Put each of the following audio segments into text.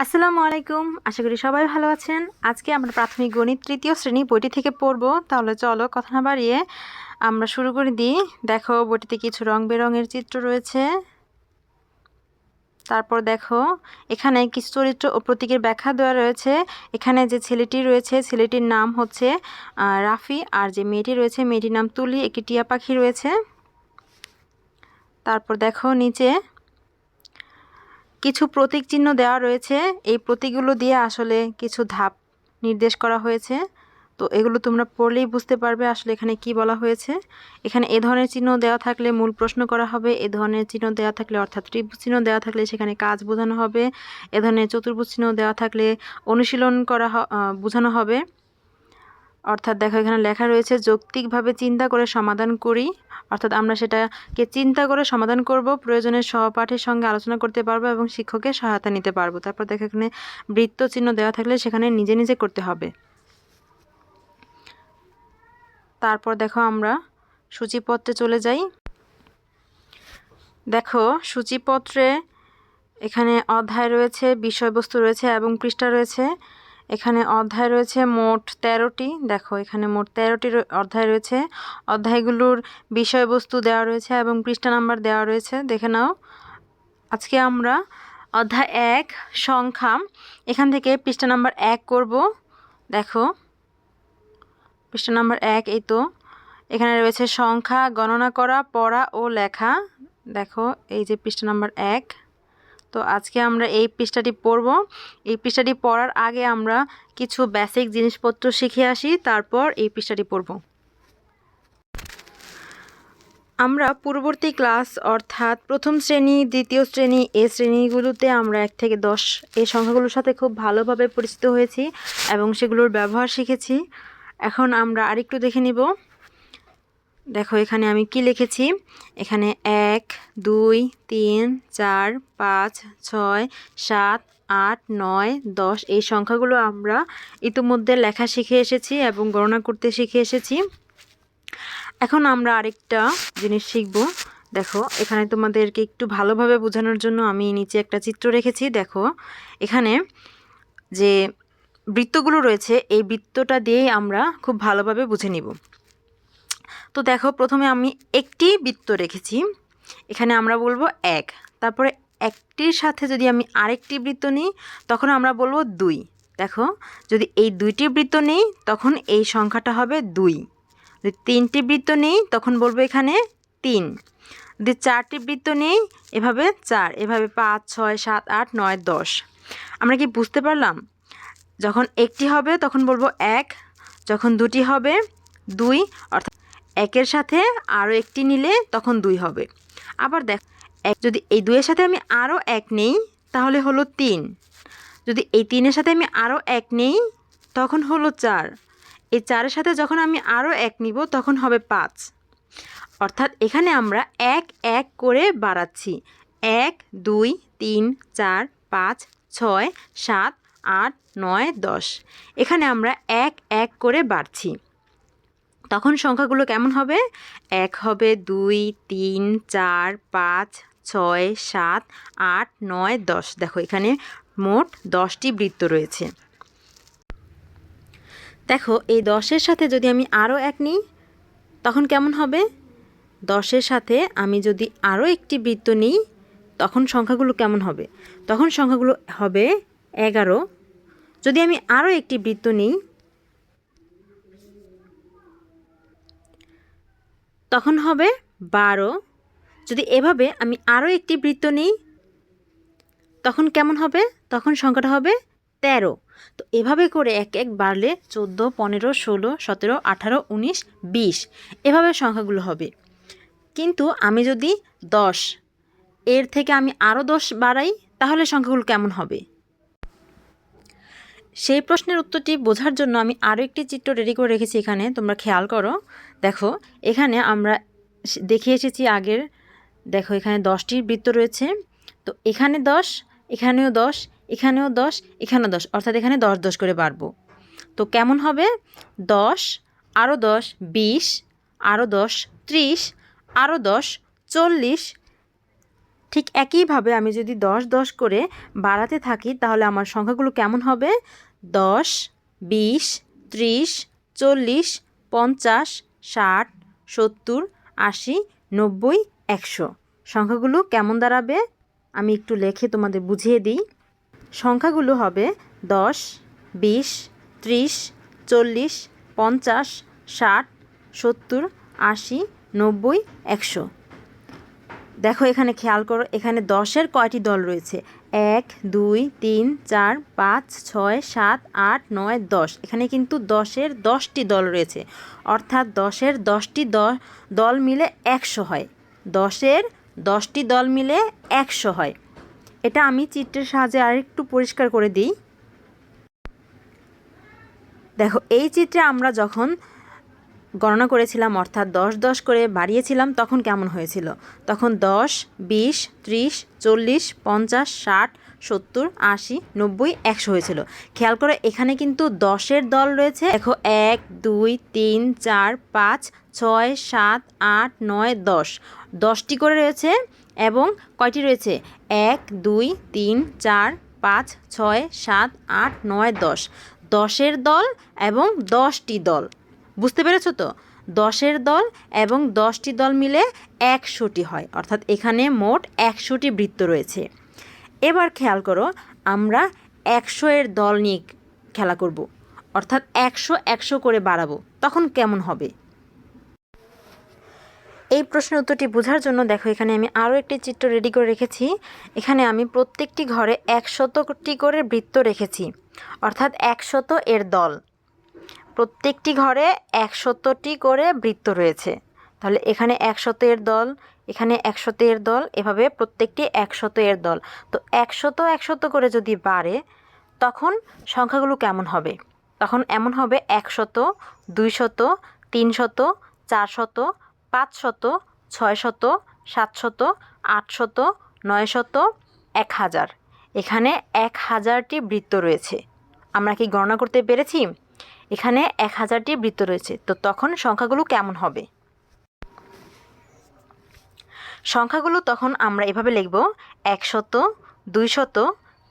আসসালামু আলাইকুম। আশা করি সবাই ভালো আছেন। আজকে আমরা প্রাথমিক গণিত তৃতীয় শ্রেণি বইটি থেকে পড়ব। তাহলে চলো কথা না বাড়িয়ে আমরা শুরু করে দিই। দেখো, বইটিতে কিছু রং বেরঙের চিত্র রয়েছে। তারপর দেখো, এখানে কিছু চরিত্র ও প্রতীকের ব্যাখ্যা দেওয়া রয়েছে। এখানে যে ছেলেটি রয়েছে, ছেলেটির নাম হচ্ছে রাফি। আর যে মেয়েটি রয়েছে, মেয়েটির নাম তুলি। একটি টিয়া পাখি রয়েছে। তারপর দেখো, নিচে কিছু প্রতীক চিহ্ন দেওয়া রয়েছে। এই প্রতীকগুলো দিয়ে আসলে কিছু ধাপ নির্দেশ করা হয়েছে। তো এগুলো তোমরা পড়লেই বুঝতে পারবে আসলে এখানে কি বলা হয়েছে। এখানে এ ধরনের চিহ্ন দেওয়া থাকলে মূল প্রশ্ন করা হবে, এ ধরনের চিহ্ন দেওয়া থাকলে অর্থাৎ ত্রিভুজ চিহ্ন দেওয়া থাকলে সেখানে কাজ বোঝানো হবে, এ ধরনের চতুর্ভুজ চিহ্ন দেওয়া থাকলে অনুশীলন করা বোঝানো হবে। অর্থাৎ দেখো এখানে লেখা রয়েছে, যৌক্তিকভাবে চিন্তা করে সমাধান করি। অর্থাৎ আমরা সেটাকে চিন্তা করে সমাধান করব, প্রয়োজনে সহপাঠীর সঙ্গে আলোচনা করতে পারব এবং শিক্ষকের সহায়তা নিতে পারব। তারপর দেখো এখানে বৃত্ত চিহ্ন দেওয়া থাকলে সেখানে নিজে নিজে করতে হবে। তারপর দেখো আমরা সূচিপত্রে চলে যাই। দেখো সূচিপত্রে এখানে অধ্যায় রয়েছে, বিষয়বস্তু রয়েছে এবং পৃষ্ঠা রয়েছে। এখানে অধ্যায় রয়েছে মোট তেরোটি। দেখো, এখানে মোট তেরোটি অধ্যায় রয়েছে। অধ্যায়গুলোর বিষয়বস্তু দেওয়া রয়েছে এবং পৃষ্ঠা নাম্বার দেওয়া রয়েছে। দেখে নাও। আজকে আমরা অধ্যায় এক সংখ্যা এখান থেকে পৃষ্ঠা নাম্বার এক করব। দেখো। পৃষ্ঠা নাম্বার এক, এই তো। এখানে রয়েছে সংখ্যা, গণনা করা, পড়া ও লেখা। দেখো, এই যে পৃষ্ঠা নাম্বার এক। তো আজকে আমরা এই পৃষ্ঠাটি পড়ব। এই পৃষ্ঠাটি পড়ার আগে আমরা কিছু বেসিক জিনিসপত্র শিখে আসি, তারপর এই পৃষ্ঠাটি পড়ব। আমরা পূর্ববর্তী ক্লাস অর্থাৎ প্রথম শ্রেণি, দ্বিতীয় শ্রেণি, এ শ্রেণীগুলোতে আমরা এক থেকে দশ, এই সংখ্যাগুলোর সাথে খুব ভালোভাবে পরিচিত হয়েছি এবং সেগুলোর ব্যবহার শিখেছি। এখন আমরা আরেকটু দেখে নিব। দেখো, এখানে আমি কি লিখেছি? এখানে এক, দুই, তিন, চার, পাঁচ, ছয়, সাত, আট, নয়, দশ, এই সংখ্যাগুলো আমরা ইতিমধ্যে লেখা শিখে এসেছি এবং গণনা করতে শিখে এসেছি। এখন আমরা আরেকটা জিনিস শিখব। দেখো, এখানে তোমাদেরকে একটু ভালোভাবে বোঝানোর জন্য আমি নিচে একটা চিত্র রেখেছি। দেখো, এখানে যে বৃত্তগুলো রয়েছে, এই বৃত্তটা দিয়েই আমরা খুব ভালোভাবে বুঝে নিব। তো দেখো, প্রথমে আমি একটি বৃত্ত রেখেছি। এখানে আমরা বলব এক। তারপরে একটির সাথে যদি আমি আরেকটি বৃত্ত নিই, তখন আমরা বলব দুই। দেখো, যদি এই দুইটি বৃত্ত নেই, তখন এই সংখ্যাটা হবে দুই। যদি তিনটি বৃত্ত নেই, তখন বলব এখানে তিন। যদি চারটি বৃত্ত নেই, এভাবে চার। এভাবে পাঁচ, ছয়, সাত, আট, নয়, দশ। আমরা কি বুঝতে পারলাম? যখন একটি হবে, তখন বলব এক। যখন দুটি হবে, দুই। অর্থাৎ একের সাথে আরও একটি নিলে তখন দুই হবে। আবার দেখ, এক, যদি এই দুইয়ের সাথে আমি আরও এক নেই, তাহলে হলো তিন। যদি এই তিনের সাথে আমি আরও এক নেই, তখন হলো চার। এই চারের সাথে যখন আমি আরও এক নিব, তখন হবে পাঁচ। অর্থাৎ এখানে আমরা এক এক করে বাড়াচ্ছি। এক, দুই, তিন, চার, পাঁচ, ছয়, সাত, আট, নয়, দশ। এখানে আমরা এক এক করে বাড়ছি। তখন সংখ্যাগুলো কেমন হবে? এক হবে দুই, তিন, চার, পাঁচ, ছয়, সাত, আট, নয়, দশ। দেখো এখানে মোট দশটি বৃত্ত রয়েছে। দেখো, এই দশের সাথে যদি আমি আরও এক নিই, তখন কেমন হবে? দশের সাথে আমি যদি আরও একটি বৃত্ত নিই, তখন সংখ্যাগুলো কেমন হবে? তখন সংখ্যাগুলো হবে এগারো। যদি আমি আরও একটি বৃত্ত নিই তখন হবে বারো। যদি এভাবে আমি আরও একটি বৃত্ত নিই, তখন কেমন হবে? তখন সংখ্যাটা হবে তেরো। তো এভাবে করে এক এক বাড়লে চোদ্দ, পনেরো, ষোলো, সতেরো, আঠারো, উনিশ, বিশ। এভাবে সংখ্যাগুলো হবে। কিন্তু আমি যদি দশ, এর থেকে আমি আরও দশ বাড়াই, তাহলে সংখ্যাগুলো কেমন হবে? সেই প্রশ্নের উত্তরটি বোঝার জন্য আমি আরও একটি চিত্র রেডি করে রেখেছি এখানে। তোমরা খেয়াল করো। দেখো, এখানে আমরা দেখে এসেছি আগের। দেখো, এখানে দশটি বৃত্ত রয়েছে। তো এখানে দশ, এখানেও দশ এখানেও দশ এখানেও দশ, অর্থাৎ এখানে দশ দশ করে বাড়বো। তো কেমন হবে? দশ আরও দশ, বিশ আরও দশ, ত্রিশ আরও দশ, চল্লিশ ঠিক একইভাবে আমি যদি দশ দশ করে বাড়াতে থাকি, তাহলে আমার সংখ্যাগুলো কেমন হবে? দশ, বিশ, ত্রিশ, চল্লিশ, পঞ্চাশ, ষাট, সত্তর, আশি, নব্বই, একশো। সংখ্যাগুলো কেমন দাঁড়াবে? আমি একটু লেখে তোমাদের বুঝিয়ে দিই। সংখ্যাগুলো হবে দশ, বিশ, ত্রিশ, চল্লিশ, পঞ্চাশ, ষাট, সত্তর, আশি, নব্বই, একশো। দেখো এখানে খেয়াল করো, এখানে দশের কয়টি দল রয়েছে? এক, দুই, তিন, চার, পাঁচ, ছয়, সাত, আট, নয়, দশ। এখানে কিন্তু দশের দশটি দল রয়েছে। অর্থাৎ দশের দশটি দল মিলে একশো হয়। দশের দশটি দল মিলে একশো হয়। এটা আমি চিত্রের সাহায্যে আরেকটু পরিষ্কার করে দিই। দেখো, এই চিত্রে আমরা যখন গণনা করেছিলাম, অর্থাৎ দশ দশ করে বাড়িয়েছিলাম, তখন কেমন হয়েছিল? তখন দশ, বিশ, ত্রিশ, চল্লিশ, পঞ্চাশ, ষাট, সত্তর, আশি, নব্বই, একশো হয়েছিল। খেয়াল করে, এখানে কিন্তু দশের দল রয়েছে। দেখো, এক, দুই, তিন, চার, পাঁচ, ছয়, সাত, আট, নয়, দশ। দশটি করে রয়েছে এবং কয়টি রয়েছে? এক, দুই, তিন, চার, পাঁচ, ছয়, সাত, আট, নয়, দশ। দশের দল এবং দশটি দল। বুঝতে পেরেছ তো? দশের দল এবং দশটি দল মিলে একশোটি হয়, অর্থাৎ এখানে মোট একশোটি বৃত্ত রয়েছে। এবার খেয়াল করো, আমরা একশো এর দল নিয়ে খেলা করব, অর্থাৎ একশো একশো করে বাড়াবো, তখন কেমন হবে? এই প্রশ্নের উত্তরটি বোঝার জন্য দেখো, এখানে আমি আরও একটি চিত্র রেডি করে রেখেছি। এখানে আমি প্রত্যেকটি ঘরে একশতটি করে বৃত্ত রেখেছি, অর্থাৎ একশত এর দল। প্রত্যেকটি ঘরে একশতটি করে বৃত্ত রয়েছে। তাহলে এখানে একশত এর দল, এখানে একশত এর দল, এভাবে প্রত্যেকটি একশত এর দল। তো একশত একশত করে যদি বাড়ে, তখন সংখ্যাগুলো কেমন হবে? তখন এমন হবে একশত, দুইশত, তিনশত, চারশত, পাঁচশত, ছয়শত, সাতশত, আটশত, নয়শত এক হাজার এখানে এক হাজারটি বৃত্ত রয়েছে। আমরা কি গণনা করতে পেরেছি? এখানে এক হাজারটি বৃত্ত রয়েছে। তো তখন সংখ্যাগুলো কেমন হবে? সংখ্যাগুলো তখন আমরা এভাবে লিখব। একশত, দুইশত,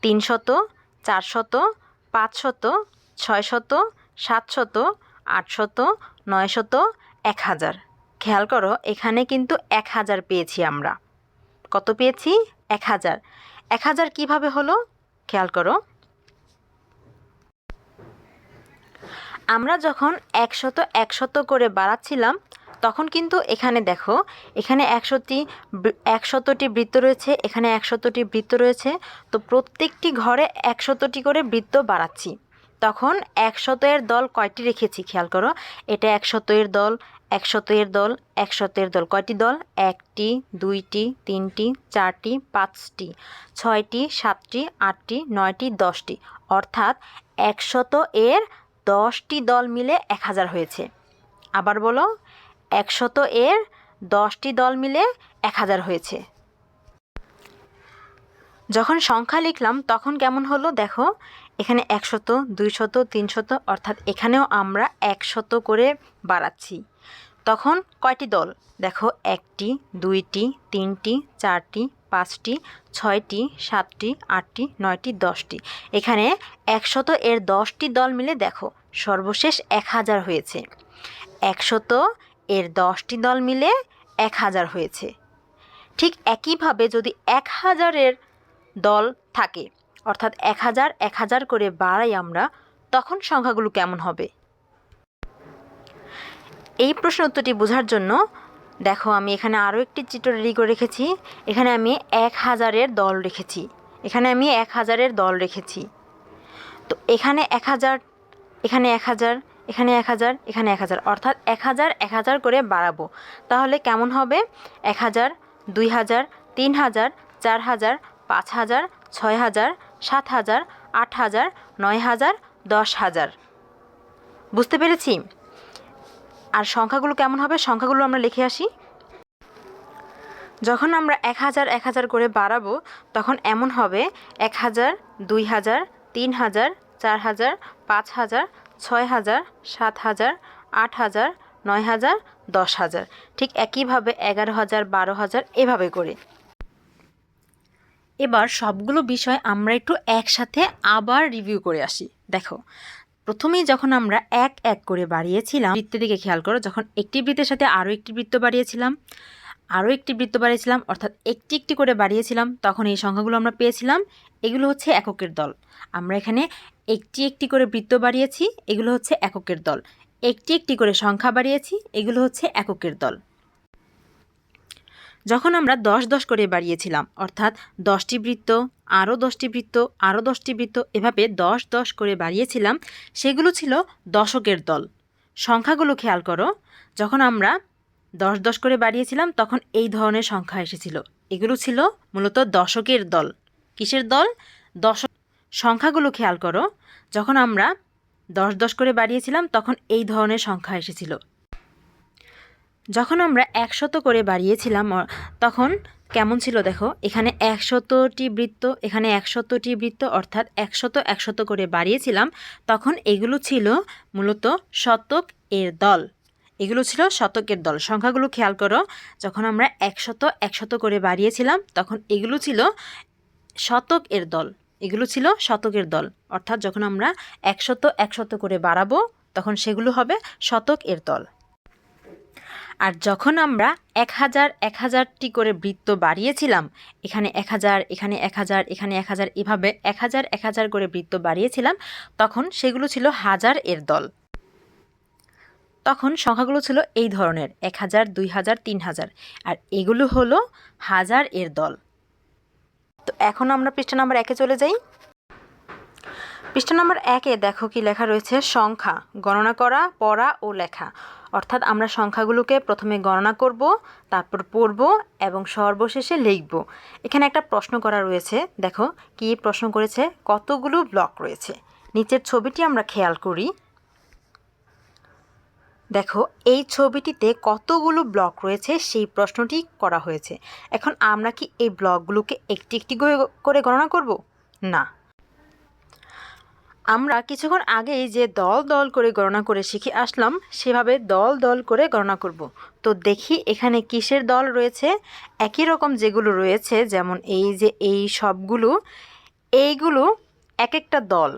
তিনশত, চারশত, পাঁচশত, ছয়শত, সাতশত, আটশত, নয়শত, এক হাজার। খেয়াল করো, এখানে কিন্তু এক হাজার পেয়েছি আমরা। কত পেয়েছি? এক হাজার। এক হাজার কীভাবে হলো? খেয়াল করো। আমরা যখন একশত একশত করে বাড়াচ্ছিলাম, তখন কিন্তু এখানে দেখো, এখানে একশোটি একশতটি বৃত্ত রয়েছে, এখানে একশতটি বৃত্ত রয়েছে। তো প্রত্যেকটি ঘরে একশতটি করে বৃত্ত বাড়াচ্ছি। তখন একশত এর দল কয়টি রেখেছি খেয়াল করো? এটা একশত এর দল একশত এর দল একশত এর দল। কয়টি দল? একটি, দুইটি, তিনটি, চারটি, পাঁচটি, ছয়টি, সাতটি, আটটি, নয়টি, দশটি। অর্থাৎ একশত এর দশটি দল মিলে এক হাজার হয়েছে। আবার বলো, একশত এর দশটি দল মিলে এক হাজার হয়েছে। যখন সংখ্যা লিখলাম, তখন কেমন হলো দেখো, এখানে একশত, দুইশত, তিনশত, অর্থাৎ এখানেও আমরা একশত করে বাড়াচ্ছি। তখন কয়টি দল? দেখো, একটি, দুইটি, তিনটি, চারটি পাঁচটি, ছয়টি, সাতটি, আটটি, নয়টি, দশটি। এখানে একশত এর দশটি দল মিলে দেখো, সর্বশেষ এক হাজার হয়েছে। একশত এর দশটি দল মিলে এক হাজার হয়েছে। ঠিক একইভাবে যদি এক হাজারের দল থাকে, অর্থাৎ এক হাজার এক হাজার করে বাড়াই আমরা, তখন সংখ্যাগুলো কেমন হবে? এই প্রশ্ন উত্তরটি বোঝার জন্য দেখো, আমি এখানে আরও একটি চিত্র রেডি করে রেখেছি। এখানে আমি এক হাজারের দল রেখেছি। এখানে আমি এক হাজারের দল রেখেছি। তো এখানে এক হাজার, এখানে এক হাজার, এখানে এক হাজার, এখানে এক হাজার, অর্থাৎ এক হাজার এক হাজার করে বাড়াবো। তাহলে কেমন হবে? এক হাজার, দুই হাজার, তিন হাজার, চার হাজার, পাঁচ হাজার, ছয় হাজার, সাত হাজার, আট হাজার, নয় হাজার, দশ হাজার। বুঝতে পেরেছি? আর সংখ্যাগুলো কেমন হবে সংখ্যাগুলো আমরা লিখে আসি। যখন আমরা এক হাজার এক হাজার করে বাড়াবো, তখন এমন হবে এক হাজার, দুই হাজার, তিন হাজার, চার হাজার, পাঁচ হাজার, ছয় হাজার, সাত হাজার, আট হাজার, নয় হাজার, দশ হাজার। ঠিক একইভাবে এগারো হাজার, বারো হাজার এভাবে করে। এবার সবগুলো বিষয় আমরা একটু একসাথে আবার রিভিউ করে আসি। দেখো প্রথমেই যখন আমরা এক এক করে বাড়িয়েছিলাম, বৃত্তের দিকে খেয়াল করো, যখন একটি বৃত্তের সাথে আরও একটি বৃত্ত বাড়িয়েছিলাম, আরও একটি বৃত্ত বাড়িয়েছিলাম, অর্থাৎ একটি একটি করে বাড়িয়েছিলাম, তখন এই সংখ্যাগুলো আমরা পেয়েছিলাম। এগুলো হচ্ছে এককের দল। আমরা এখানে একটি একটি করে বৃত্ত বাড়িয়েছি, এগুলো হচ্ছে এককের দল। একটি একটি করে সংখ্যা বাড়িয়েছি, এগুলো হচ্ছে এককের দল। যখন আমরা দশ দশ করে বাড়িয়েছিলাম, অর্থাৎ দশটি বৃত্ত, আরও দশটি বৃত্ত, আরও দশটি বৃত্ত, এভাবে দশ দশ করে বাড়িয়েছিলাম, সেগুলো ছিল দশকের দল। সংখ্যাগুলো খেয়াল করো, যখন আমরা দশ দশ করে বাড়িয়েছিলাম, তখন এই ধরনের সংখ্যা এসেছিল। এগুলো ছিল মূলত দশকের দল। কিসের দল? দশক সংখ্যাগুলো খেয়াল করো, যখন আমরা দশ দশ করে বাড়িয়েছিলাম, তখন এই ধরনের সংখ্যা এসেছিল। যখন আমরা একশত করে বাড়িয়েছিলাম তখন কেমন ছিল দেখো? এখানে একশতটি বৃত্ত, এখানে একশতটি বৃত্ত, অর্থাৎ একশত একশত করে বাড়িয়েছিলাম, তখন এগুলো ছিল মূলত শতক এর দল। এগুলো ছিল শতকের দল। সংখ্যাগুলো খেয়াল করো, যখন আমরা একশত একশত করে বাড়িয়েছিলাম, তখন এগুলো ছিল শতক এর দল। এগুলো ছিল শতকের দল। অর্থাৎ যখন আমরা একশত একশত করে বাড়াবো, তখন সেগুলো হবে শতক এর দল। আর যখন আমরা এক হাজার, এক হাজারটি করে বৃত্ত বাড়িয়েছিলাম, এখানে এক হাজার, এখানে এক হাজার, এখানে এক হাজার এভাবে এক হাজার এক হাজার করে বৃত্ত বাড়িয়েছিলাম, তখন সেগুলো ছিল হাজার এর দল। তখন সংখ্যাগুলো ছিল এই ধরনের, এক হাজার, দুই হাজার, তিন হাজার, আর এগুলো হলো হাজার এর দল। তো এখন আমরা পৃষ্ঠা নাম্বার একে চলে যাই। পৃষ্ঠা নম্বর একে দেখো কি লেখা রয়েছে, সংখ্যা, গণনা করা, পড়া ও লেখা। অর্থাৎ আমরা সংখ্যাগুলোকে প্রথমে গণনা করব, তারপর পড়ব এবং সর্বশেষে লিখব। এখানে একটা প্রশ্ন করা রয়েছে, দেখো, কি প্রশ্ন করেছে? কতগুলো ব্লক রয়েছে? নিচের ছবিটি আমরা খেয়াল করি। দেখো, এই ছবিটিতে কতগুলো ব্লক রয়েছে সেই প্রশ্নটি করা হয়েছে। এখন আমরা কি এই ব্লকগুলোকে একটি একটি করে গণনা করব? না। আমরা কিছুক্ষণ আগেই যে দল দল করে গণনা করে শিখে আসলাম, সেভাবে দল দল করে গণনা করব। তো দেখি এখানে কিসের দল রয়েছে? একই রকম যেগুলো রয়েছে, যেমন এই যে এই সবগুলো, এইগুলো এক একটা দল।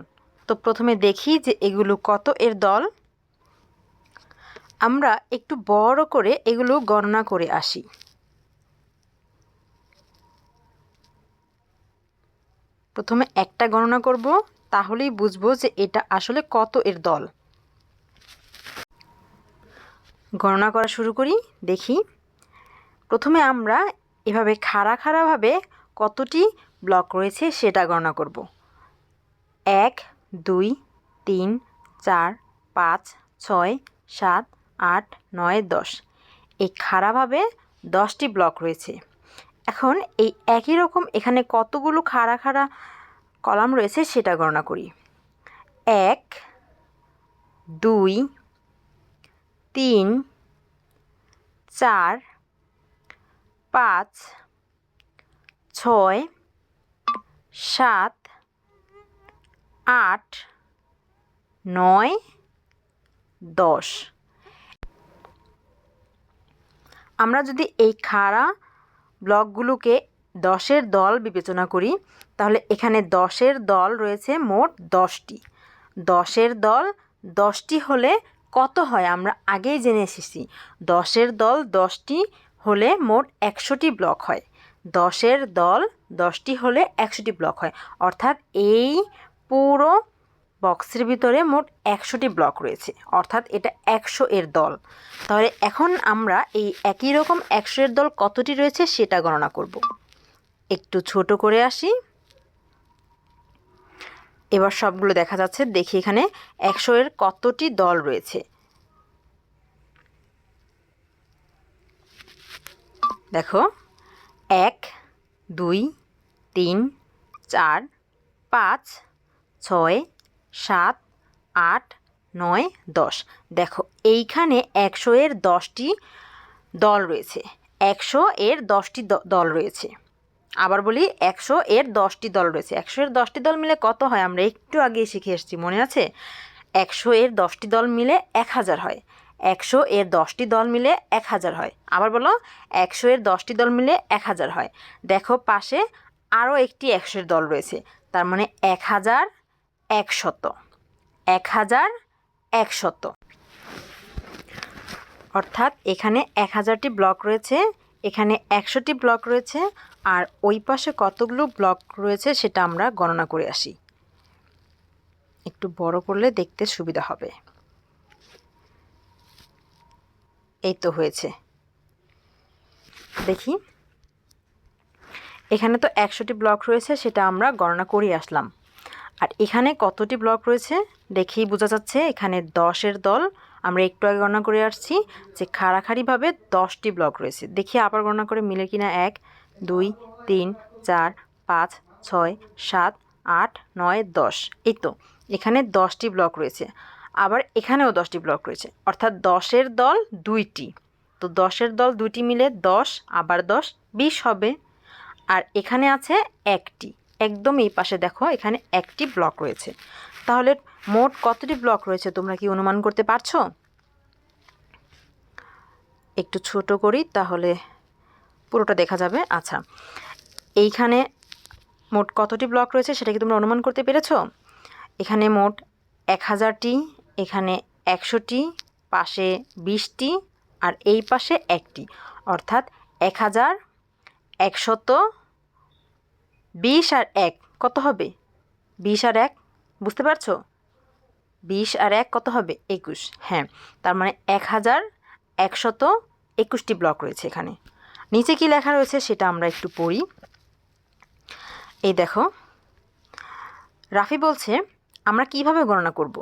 তো প্রথমে দেখি যে এগুলো কত এর দল। আমরা একটু বড় করে এগুলো গণনা করে আসি। প্রথমে একটা গণনা করব। তাহলেই বুঝব যে এটা আসলে কত এর দল। গণনা করা শুরু করি, দেখি। প্রথমে আমরা এভাবে খাড়া খাড়াভাবে কতটি ব্লক রয়েছে সেটা গণনা করব। এক, দুই, তিন, চার, পাঁচ, ছয়, সাত, আট, নয়, দশ। এই খাড়াভাবে দশটি ব্লক রয়েছে। এখন এই একই রকম এখানে কতগুলো খাড়া খাড়া কলাম রয়েছে সেটা গণনা করি। এক, দুই, তিন, চার, পাঁচ, ছয়, সাত, আট, নয়, দশ। আমরা যদি এই খাড়া ব্লকগুলোকে দশের দল বিবেচনা করি, তাহলে এখানে দশের দল রয়েছে মোট দশটি। দশের দল, দশটি হলে কত হয়? আমরা আগেই জেনে এসেছি। দশের দল, দশটি হলে মোট একশোটি ব্লক হয়। দশের দল, দশটি হলে একশোটি ব্লক হয়। অর্থাৎ এই পুরো বক্সের ভিতরে মোট একশোটি ব্লক রয়েছে। অর্থাৎ এটা একশো এর দল। তাহলে এখন আমরা এই একই রকম একশো এর দল কতটি রয়েছে সেটা গণনা করব। একটু ছোট করে আসি। এবার সবগুলো দেখা যাচ্ছে, দেখি এখানে একশো এর কতটি দল রয়েছে। দেখো, এক, দুই, তিন, চার, পাঁচ, ছয়, সাত, আট, নয়, দশ। দেখো, এইখানে একশো এর দশটি দল রয়েছে। একশো এর দশটি দল রয়েছে। আবার বলি একশো এর দশটি দল রয়েছে। একশো এর দশটি দল মিলে কত হয়? আমরা একটু আগেই শিখে এসেছি, মনে আছে? একশো এর দশটি দল মিলে এক হাজার হয়। একশো এর দশটি দল মিলে এক হাজার হয়। আবার বলো, একশো এর দশটি দল মিলে এক হাজার হয়। দেখো, পাশে আরও একটি একশোর দল রয়েছে। তার মানে এক হাজার একশত। এক হাজার একশত। অর্থাৎ এখানে এক হাজারটি ব্লক রয়েছে, এখানে একশোটি ব্লক রয়েছে আর ওই পাশে কতগুলো ব্লক রয়েছে সেটা আমরা গণনা করে আসি। একটু বড় করলে দেখতে সুবিধা হবে। এই তো হয়েছে। দেখি। এখানে তো একশোটি ব্লক রয়েছে, সেটা আমরা গণনা করে আসলাম। আর এখানে কতটি ব্লক রয়েছে দেখেই বোঝা যাচ্ছে, এখানে দশের দল। আমরা একটু আগে গণনা করে আসছি যে খাড়াখাড়িভাবে দশটি ব্লক রয়েছে। দেখি আবার গণনা করে মিলে কিনা এক। দুই, তিন, চার, পাঁচ, ছয়, সাত, আট, নয়, দশ। এই তো, এখানে দশটি ব্লক রয়েছে। আবার এখানেও দশটি ব্লক রয়েছে। অর্থাৎ দশের দল দুইটি। তো দশের দল দুইটি মিলে দশ, আবার দশ, বিশ হবে। আর এখানে আছে একটি। একদম এই পাশে দেখো, এখানে একটি ব্লক রয়েছে। তাহলে মোট কতটি ব্লক রয়েছে তোমরা কি অনুমান করতে পারছ? একটু ছোট করি, তাহলে পুরোটা দেখা যাবে। আচ্ছা এইখানে মোট কতটি ব্লক রয়েছে সেটা কি তোমরা অনুমান করতে পেরেছ? এখানে মোট এক হাজারটি, এখানে একশোটি, পাশে বিশটি আর এই পাশে একটি। অর্থাৎ এক হাজার, একশত, বিশ আর এক, কত হবে? বিশ আর এক, বুঝতে পারছ? বিশ আর এক কত হবে? একুশ। হ্যাঁ তার মানে এক হাজার, একশত, একুশটি ব্লক রয়েছে এখানে। নিচে কি লেখা রয়েছে সেটা আমরা একটু পড়ি। এই দেখো, রাফি বলছে, আমরা কীভাবে গণনা করব?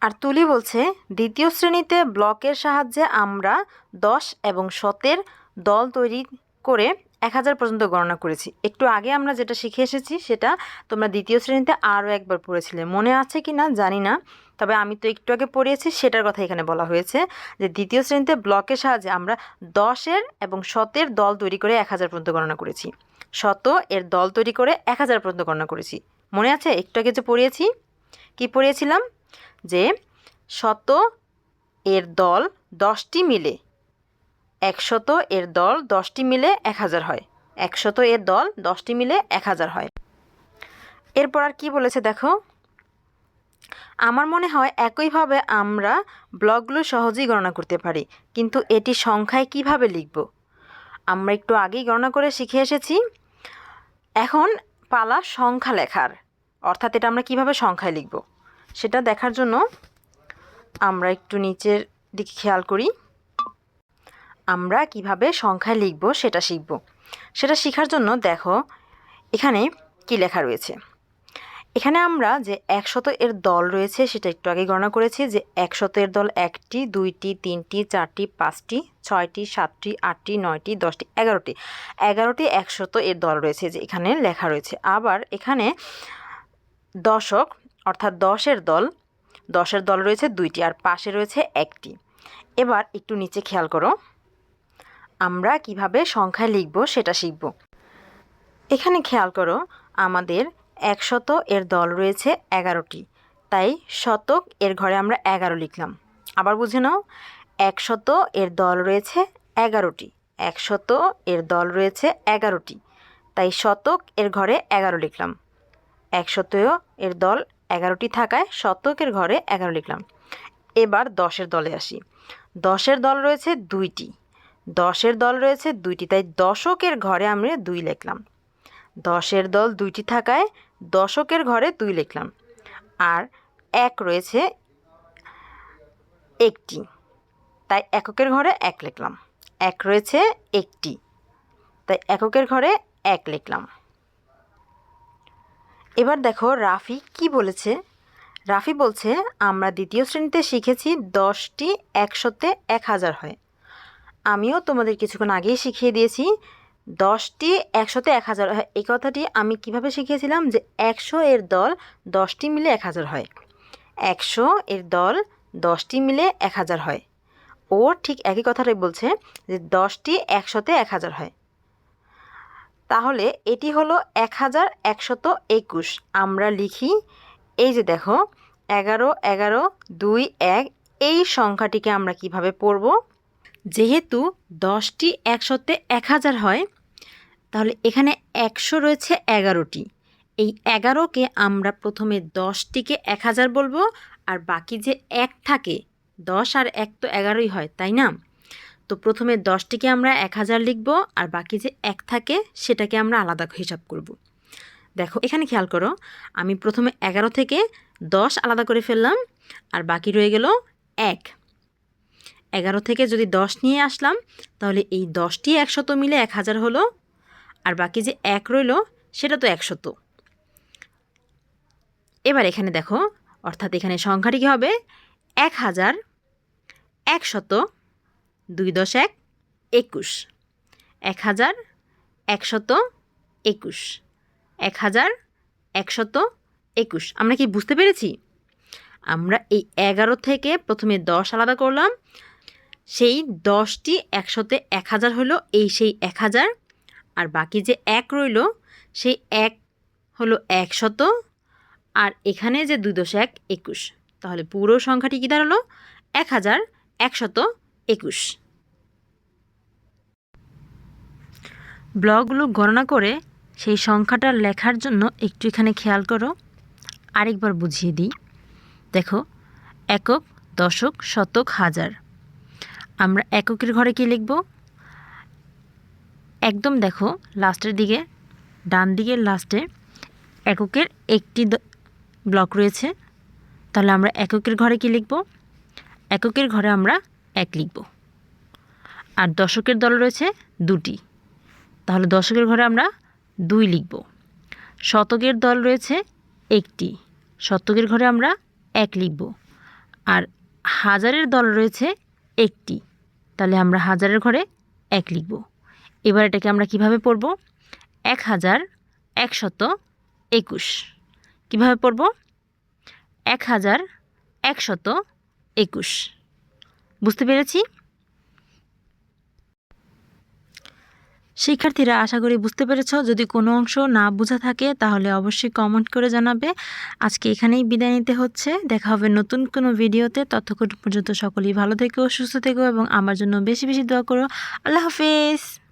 আর তুলি বলছে, দ্বিতীয় শ্রেণীতে ব্লকের সাহায্যে আমরা দশ এবং শতের দল তৈরি করে এক হাজার পর্যন্ত গণনা করেছি। একটু আগে আমরা যেটা শিখে এসেছি সেটা তোমরা দ্বিতীয় শ্রেণীতে আরও একবার পড়েছিলে। মনে আছে কি না জানি না। তবে আমি তো একটু আগে পড়িয়েছি, সেটার কথা এখানে বলা হয়েছে যে দ্বিতীয় শ্রেণীতে ব্লকের সাহায্যে আমরা দশের এবং শতের দল তৈরি করে এক হাজার পর্যন্ত গণনা করেছি। শত এর দল তৈরি করে এক হাজার পর্যন্ত গণনা করেছি। মনে আছে? একটু আগে যে পড়িয়েছি, কি পড়িয়েছিলাম? যে শত এর দল দশটি মিলে একশত এর দল দশটি মিলে এক হাজার হয়। একশত এর দল দশটি মিলে এক হাজার হয়। এরপর আর কি বলেছে দেখো? আমার মনে হয় একইভাবে আমরা ব্লকগুলো সহজেই গণনা করতে পারি, কিন্তু এটি সংখ্যায় কীভাবে লিখব? আমরা একটু আগেই গণনা করে শিখে এসেছি। এখন পালা সংখ্যা লেখার, অর্থাৎ এটা আমরা কীভাবে সংখ্যায় লিখব, সেটা দেখার জন্য আমরা একটু নিচের দিকে খেয়াল করি। আমরা কীভাবে সংখ্যায় লিখব সেটা শিখব। সেটা শেখার জন্য দেখো, এখানে কি লেখা রয়েছে। এখানে আমরা যে একশত এর দল রয়েছে সেটা একটু আগে গণনা করেছি যে একশত এর দল একটি, দুইটি, তিনটি, চারটি, পাঁচটি, ছয়টি, সাতটি, আটটি, নয়টি, দশটি, এগারোটি। এগারোটি একশত এর দল রয়েছে যে এখানে লেখা রয়েছে। আবার এখানে দশক অর্থাৎ দশের দল দশের দল রয়েছে দুইটি আর পাশে রয়েছে একটি। এবার একটু নিচে খেয়াল করো। আমরা কীভাবে সংখ্যায় লিখব সেটা শিখব। এখানে খেয়াল করো, আমাদের একশত এর দল রয়েছে এগারোটি। তাই শতক এর ঘরে আমরা এগারো লিখলাম। আবার বুঝে নাও, একশত এর দল রয়েছে এগারোটি। একশত এর দল রয়েছে এগারোটি। তাই শতক এর ঘরে এগারো লিখলাম। একশতও এর দল এগারোটি থাকায় শতকের ঘরে এগারো লিখলাম। এবার দশের দলে আসি। দশের দল রয়েছে দুইটি। দশের দল রয়েছে দুইটি, তাই দশকের ঘরে আমরা দুই লিখলাম। দশের দল দুইটি থাকায় দশকের ঘরে দুই লিখলাম। আর এক রয়েছে একটি। তাই এককের ঘরে এক লিখলাম। এক রয়েছে একটি। তাই এককের ঘরে এক লিখলাম। এবার দেখো রাফি কি বলেছে? রাফি বলছে, আমরা দ্বিতীয় শ্রেণীতে শিখেছি দশটি একশোতে এক হাজার হয়। আমিও তোমাদের কিছুক্ষণ আগেই শিখিয়ে দিয়েছি দশটি একশোতে এক হাজার হয়। এই কথাটি আমি কীভাবে শিখিয়েছিলাম যে একশো এর দল দশটি মিলে এক হাজার হয়। একশো এর দল দশটি মিলে এক হাজার হয়। ও ঠিক একই কথাটাই বলছে যে দশটি একশোতে এক হাজার হয়। তাহলে এটি হলো এক হাজার একশত একুশ। আমরা লিখি, এই যে দেখো, এগারো এগারো, দুই, এক, এই সংখ্যাটিকে আমরা কীভাবে পড়ব? যেহেতু দশটি একশোতে এক হাজার হয়, তাহলে এখানে একশো রয়েছে এগারোটি। এই এগারোকে আমরা প্রথমে দশটিকে এক হাজার বলব, আর বাকি যে এক থাকে, দশ আর এক তো এগারোই হয়, তাই না? তো প্রথমে দশটিকে আমরা এক হাজার লিখব, আর বাকি যে এক থাকে, সেটাকে আমরা আলাদা হিসাব করব। দেখো, এখানে খেয়াল করো, আমি প্রথমে এগারো থেকে দশ আলাদা করে ফেললাম, আর বাকি রয়ে গেল এক। এগারো থেকে যদি দশ নিয়ে আসলাম, তাহলে এই দশটি একশত মিলে এক হাজার হলো। আর বাকি যে এক রইল, সেটা তো একশত। এবার এখানে দেখো, অর্থাৎ এখানে সংখ্যাটি কী হবে? এক হাজার একশত দুই দশ এক একুশ। এক হাজার একশত একুশ। এক হাজার একশত একুশ। আমরা কি বুঝতে পেরেছি? আমরা এই এগারো থেকে প্রথমে দশ আলাদা করলাম সেই দশটি একশোতে এক হাজার হলো এই সেই এক হাজার। আর বাকি যে এক রইল, সেই এক হলো একশত। আর এখানে যে দুই দশ এক একুশ, তাহলে পুরো সংখ্যাটি কী দাঁড়াল? এক হাজার একশত একুশ। ব্লকগুলো গণনা করে সেই সংখ্যাটা লেখার জন্য একটু এখানে খেয়াল করো। আরেকবার বুঝিয়ে দিই। দেখো, একক, দশক, শতক, হাজার। আমরা এককের ঘরে কি লিখব? একদম দেখো, লাস্টের দিকে, ডান দিকের লাস্টে এককের একটি ব্লক রয়েছে। তাহলে আমরা এককের ঘরে কি লিখব? এককের ঘরে আমরা এক লিখব। আর দশকের দল রয়েছে দুটি। তাহলে দশকের ঘরে আমরা দুই লিখব। শতকের দল রয়েছে একটি। শতকের ঘরে আমরা এক লিখব। আর হাজারের দল রয়েছে একটি। তাহলে আমরা হাজারের ঘরে এক লিখব। এবার এটাকে আমরা কীভাবে পড়ব? এক হাজার একশত একুশ। কীভাবে পড়ব? এক হাজার একশত একুশ। বুঝতে পেরেছি? শিক্ষার্থীরা, আশা করি বুঝতে পেরেছ। যদি কোনো অংশ না বোঝা থাকে, তাহলে অবশ্যই কমেন্ট করে জানাবে। আজকে এখানেই বিদায় নিতে হচ্ছে। দেখা হবে নতুন কোনো ভিডিওতে। ততক্ষণ পর্যন্ত সকলেই ভালো থেকো, সুস্থ থেকো এবং আমার জন্য বেশি বেশি দোয়া করো। আল্লাহ হাফেজ!